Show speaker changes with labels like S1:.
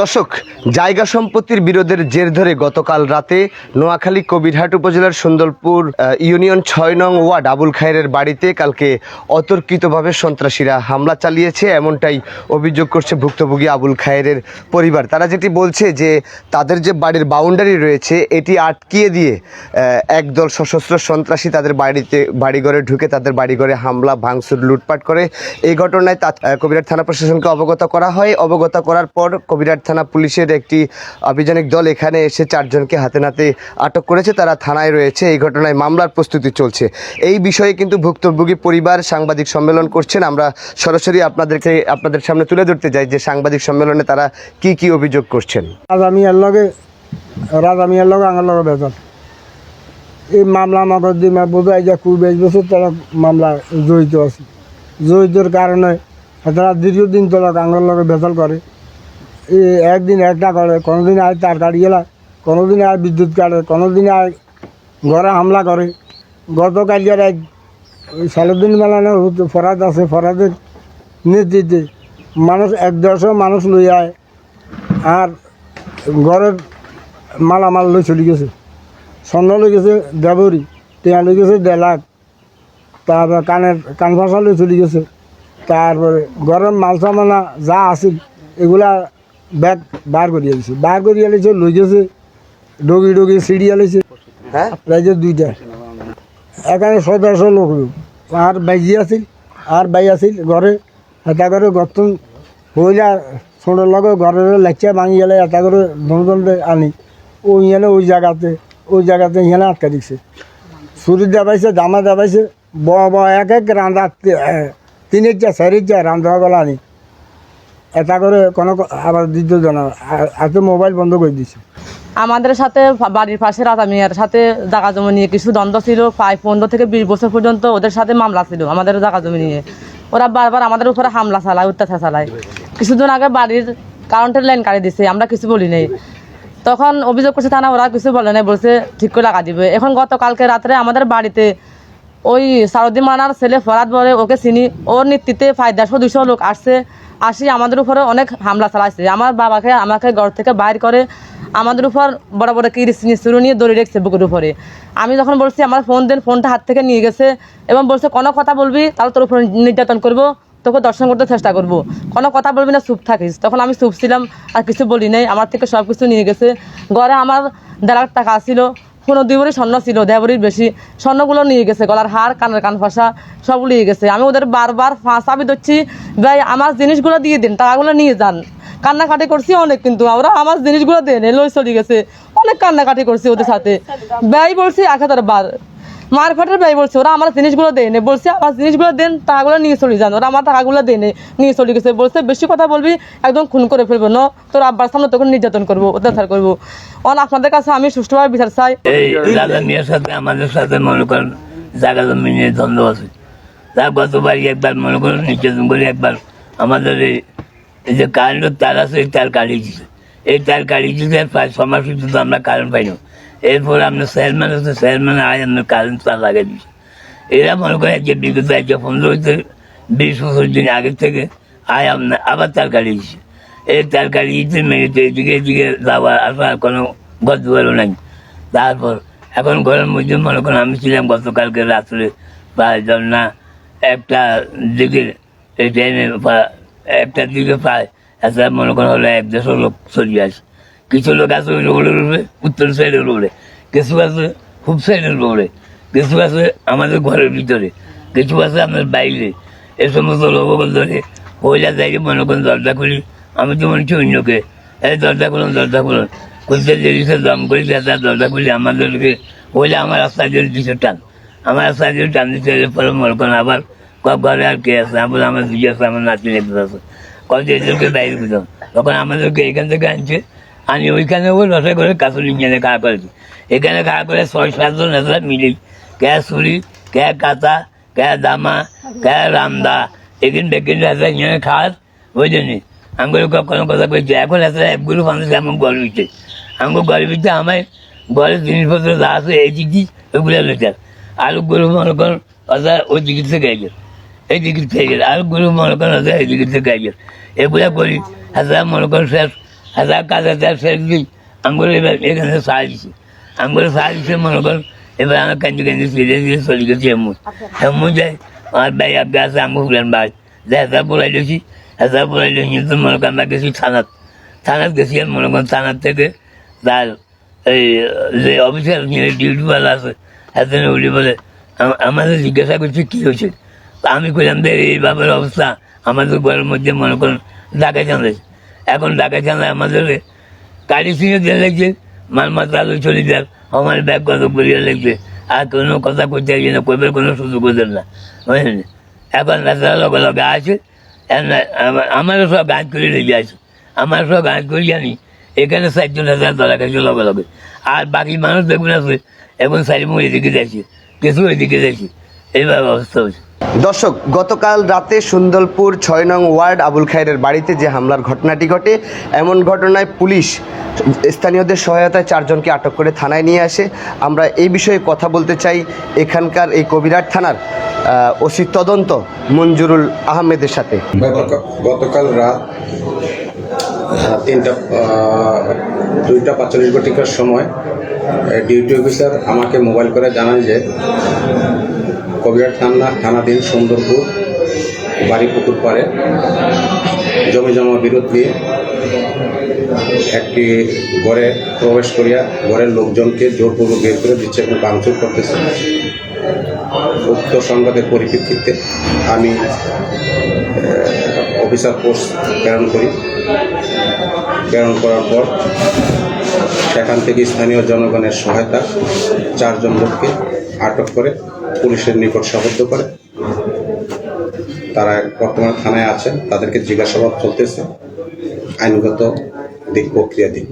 S1: দর্শক, জায়গা সম্পত্তির বিরোধের জের ধরে গতকাল রাতে নোয়াখালী কবিরহাট উপজেলার সুন্দরপুর ইউনিয়ন ছয় নং ওয়ার্ড আবুল খায়ের বাড়িতে কালকে অতর্কিতভাবে সন্ত্রাসীরা হামলা চালিয়েছে, এমনটাই অভিযোগ করছে ভুক্তভোগী আবুল খায়ের পরিবার। তারা যেটি বলছে যে, তাদের যে বাড়ির বাউন্ডারি রয়েছে, এটি আটকিয়ে দিয়ে একদল সশস্ত্র সন্ত্রাসী তাদের বাড়িতে, বাড়িঘরে ঢুকে তাদের বাড়িঘরে হামলা, ভাঙচুর, লুটপাট করে। এই ঘটনায় কবিরহাট থানা প্রশাসনকে অবগত করা হয়। অবগত করার পর কবিরহাট থানা পুলিশের একটি আভিযানিক দল এখানে এসে চারজনকে হাতে নাতে আটক করেছে। তারা থানায় রয়েছে। এই ঘটনায় মামলার প্রস্তুতি চলছে। এই বিষয়ে কিন্তু ভুক্তভোগী পরিবার সাংবাদিক সম্মেলন করছেন। আমরা সরাসরি আপনাদেরকে, আপনাদের সামনে তুলে ধরতে যাই যে সাংবাদিক সম্মেলনে তারা কি কি অভিযোগ করছেন।
S2: রাজা মিয়ার লগে রাজা মিয়ার লগে আমার লগে বেতন এই মামলা নগদ দিয়ে বোধহয় যে কুড়ি বাইশ বছর তারা মামলা জড়িত আছে। জড়িতর কারণে তারা দীর্ঘদিন তোলা আঙুর লগে বেতন করে। একদিন একটা করে, কোনোদিন আয় তার কাটি গেলা কোনোদিন আয় বিদ্যুৎ কাটে, কোনোদিন আয় ঘরে হামলা করে। গতকাল ওই সালুদ্দিন মেলানো ফরাদ আছে, ফরাদের নেতৃত্বে মানুষ, এক দেড়শো মানুষ লই আয়, আর ঘরের মালামাল লই চলে গেছে। স্বর্ণ লই গেছে দেবরি, টিয়া লই গেছে দেড় লাখ তারপর কানের, কান ফাঁসা লই চলে গেছে। তারপরে ঘরের মাল সামানা যা আছিল এগুলা ব্যাগ বার করিয়ে দিছে। বার করিয়ে লিছে লই গেছে ডগি ডগি সিঁড়ি আলিছে
S1: হ্যাঁ?
S2: প্রায় দুইটা। এখানে সদস্য লোক আর বাইজি আছিল আর বাই আছিল ঘরে। এটা করে গতন হইলা ছোটোর লগে ঘরের লেচা ভাঙি গেলে এটা করে ধনদণ্ডে আনি। ওই ইয়ানে ওই জায়গাতে ওই জায়গাতে ইয়ানে আটকা দিচ্ছে ছুরি দেবাইছে জামা দেবাইছে ব ব এক এক রান্দা তিনের চা চারির চা রান্ধা গলা আনি। এটা করে কোনো আবার দ্বিতীয় জন এত মোবাইল বন্ধ করে দিছে।
S3: আমাদের সাথে বাড়ির পাশে রাজা মিয়ার সাথে জাগা জমি নিয়ে কিছু দ্বন্দ্ব ছিল, প্রায় পনেরো থেকে বিশ বছর পর্যন্ত ওদের সাথে মামলা ছিল আমাদের জাগা জমি নিয়ে। ওরা বারবার আমাদের উপরে হামলা চালায়, অত্যাচার চালায়। কিছুদিন আগে বাড়ির কারেন্টের লাইন কাটি দিছে, আমরা কিছু বলি নাই। তখন অভিযোগ করছে থানা, ওরা কিছু বলে নাই, বলছে ঠিক করে লাগা দিবে। এখন গতকালকে রাত্রে আমাদের বাড়িতে ওই সারদি মানার ছেলে ফরাদ বলে ওকে চিনি, ওর নেতৃত্বে প্রায় দেড়শো দুশো লোক আসছে। আসি, আমাদের উপরে অনেক হামলা চালাইছে। আমার বাবাকে, আমাকে ঘর থেকে বাইর করে আমাদের উপর বড় বড় কিরিস শুরু নিয়ে দড়ি রেখেছে বুকের উপরে। আমি যখন বলছি, আমার ফোন দেন, ফোনটা হাত থেকে নিয়ে গেছে এবং বলছে, কোনো কথা বলবি, তাহলে তোর উপর নির্যাতন করব, তোকে দর্শন করতে চেষ্টা করব। কোনো কথা বলবি না, চুপ থাকিস। তখন আমি চুপ ছিলাম, আর কিছু বলি নাই। আমার থেকে সব কিছু নিয়ে গেছে। ঘরে আমার দেড় টাকা ছিল, কোনো দুই স্বর্ণ ছিল দেড় বেশি। স্বর্ণগুলো নিয়ে গেছে, গলার হার, কানের কান ফসা, সব নিয়ে গেছে। আমি ওদের বারবার ফাঁসাবি দিচ্ছি ভাই আমার জিনিসগুলো দিয়ে দিন টাকাগুলো নিয়ে যান। কান্নাকাটি করছি অনেক কিন্তু আমরা, আমার জিনিসগুলো দেন লই চলে গেছে। অনেক কান্নাকাটি করছি ওদের সাথে। ব্যয় বলছি এক হাজার বার। মারফাটের ব্যয় বলছে, ওরা আমার জিনিসগুলো দেনে বলছে, আমার জিনিসগুলো দেন টাকাগুলো নিয়ে চলে যান। ওরা আমার টাকাগুলো দেনে নিয়ে চলে গেছে। বলছে, বেশি কথা বলবি, একদম খুন করে ফেলব, ন। তোর আব্বার সামনে তখন নির্যাতন করব, অত্যাচার করব। অন, আপনাদের কাছে আমি সুষ্ঠুভাবে বিচার চাই।
S4: আমাদের সাথে মনে করেন জায়গা জমি নিয়ে দ্বন্দ্ব আছে। তা গতবারই একবার মনে করেন নির্যাতন করে একবার আমাদের এই যে কারেন্টের তার আছে, এই তার কাটিয়ে দিচ্ছে এই তার কাটিয়ে আর প্রায় ছ মাস পর্যন্ত আমরা কারেন্ট পাই না। এরপর আপনার চেয়ারম্যান আছে চেয়ারম্যান আয় আপনার কারেন্ট তার লাগিয়ে দিচ্ছে এরা মনে করেন যে বিগত এক পনেরো হইতে বিশ বছর দিন আগের থেকে আয় আপনার আবার তার কাটিয়ে দিচ্ছে এই তার কাটিয়ে দিতে মেয়েতে এদিকে এদিকে যাওয়া আসা কোনো গদ্বারও নাই। তারপর এখন ঘরের মধ্যে মনে করেন আমি ছিলাম গতকালকে রাত্রে, প্রায় না একটা দিকে এই ট্রেনে একটা দিকে প্রায় একটা মনে করেন হলো এক দেড়শো লোক চলে আসে। কিছু লোক আছে ওই রোডের উপরে, উত্তর সাইডের রোডে, কিছু আছে খুব সাইডের রোডে, কিছু আছে আমাদের ঘরের ভিতরে, কিছু আছে আপনার বাইরে। এ সমস্ত লোকগুলো ধরে ওইলা যাই মনে করেন দরজা খুলি, আমি তো মনে হচ্ছে অন্যকে এই দরজা খুলুন দরজা খুলুন। খুলতে দেরিতে দম করি দরজা খুলি আমাদেরকে ওইলে আমার রাস্তা দিয়ে দিচ্ছে টান। আমার দিয়ে টান দিতে পরে করেন আবার ক- ঘরে আর কে আছে? আমি বলি, আমার আছে আমার নাতি নেতা আছে কত এদেরকে বাইরে দিতাম তখন আমাদেরকে এখান থেকে আনছে। আমি ওইখানে ওই রসে করে কাসুলি নিয়ে খাওয়া করেছি। এখানে খাওয়া করে ছয় সাতজন নেতা মিলি। কে সুরি কে কাতা কে দামা কে রামদা এখান বেকিন রাস্তা নিয়ে খাওয়ার ওই জন্যে। আমি কোনো কথা কইছি? এখন এত একগুলো মানুষ এমন হইছে আমাকে গড়ে আমার ঘরের জিনিসপত্র যা আছে এই দিক ওইগুলো লেখা আলু গরু মনে করেন অর্থাৎ ওই দিকে থেকে গেছে এই দিকে থেকে গেছে আলু গরু মনে করেন অর্থাৎ এই দিকে থেকে গেছে এগুলা করি। হাজার মনে করেন শেষ। হাজার কাজ হাজার ফেরত দিই আঙ্গুল এবার এখানে সাহায্য আঙ্গুলে সাহায্য মনে কর, এবার আমার কান্দি কান্দি ফিরে দিয়ে চলে গেছি এমন এমন যায় আমার ভাই আপনি আছে আঙ্গুল ফুলেন ভাই। যে হাজার পড়াই দিয়েছি হাজার পড়াই দিয়েছি তো মনে কর, আমরা গেছি থানাত। থানাত গেছি মনে কর থানার থেকে তার এই যে অফিসার ডিউটিওয়ালা আছে হাতে উঠে বলে আমাদের জিজ্ঞাসা করছে, কী হয়েছে? আমি কইলাম যে এই এইভাবে অবস্থা। আমাদের ঘরের মধ্যে মনে করেন ঢাকা জানলে। এখন ঢাকা জানলে আমাদের গাড়ি সিঁড়ে দিয়ে লাগছে, মাল মাত্রা আলো চলে যাক, আমার ব্যাগ কত করিয়া লাগছে। আর কোনো কথা করতে গিয়ে না, কইবার কোনো সুযোগ ওদের না। বুঝলেন? এখন রাস্তার লগে লগে আছে আমারও সব গাছ করে লেগে আছে আমার সব গাছ করি জানি এখানে চারজন হাজার দলা গেছে লগে লগে। আর বাকি মানুষ দেখুন আছে এবং সারিমু এদিকে যাচ্ছে কিছু এদিকে যাচ্ছে এইভাবে অবস্থা হচ্ছে
S1: দর্শক গতকাল রাতে সুন্দরপুর ছয় নং ওয়ার্ড আবুল খায়ের বাড়িতে যে হামলার ঘটনাটি ঘটে এমন ঘটনায় পুলিশ স্থানীয়দের সহায়তায় চারজনকে আটক করে থানায় নিয়ে আসে। আমরা এই বিষয়ে কথা বলতে চাই এখানকার এই কবিরাট থানার ওসি তদন্ত মঞ্জুরুল আহমেদের সাথে।
S5: গতকাল রাত তিনটা দুইটা পাঁচচল্লিশ ঘটিকার সময় ডিউটি অফিসার আমাকে মোবাইল করে জানান যে কবিরাট থানা, থানাধীন সুন্দরপুর, বাড়ি পুকুর পাড়ে জমি জমা বিরোধ নিয়ে একটি ঘরে প্রবেশ করিয়া ঘরের লোকজনকে জোরপূর্বক বের করে দিচ্ছে এবং ভাঙচুর করতেছে। উক্ত সংবাদের পরিপ্রেক্ষিতে আমি অফিসার পোস্ট প্রেরণ করি। প্রেরণ করার পর সেখান থেকে স্থানীয় জনগণের সহায়তা, চারজন লোককে আটক করে পুলিশের নিকট সাবদ্ধ করে। তারা বর্তমানে থানায় আছেন তাদেরকে জিজ্ঞাসাবাদ চলতেছে। আইনগত দিক, প্রক্রিয়া দিক।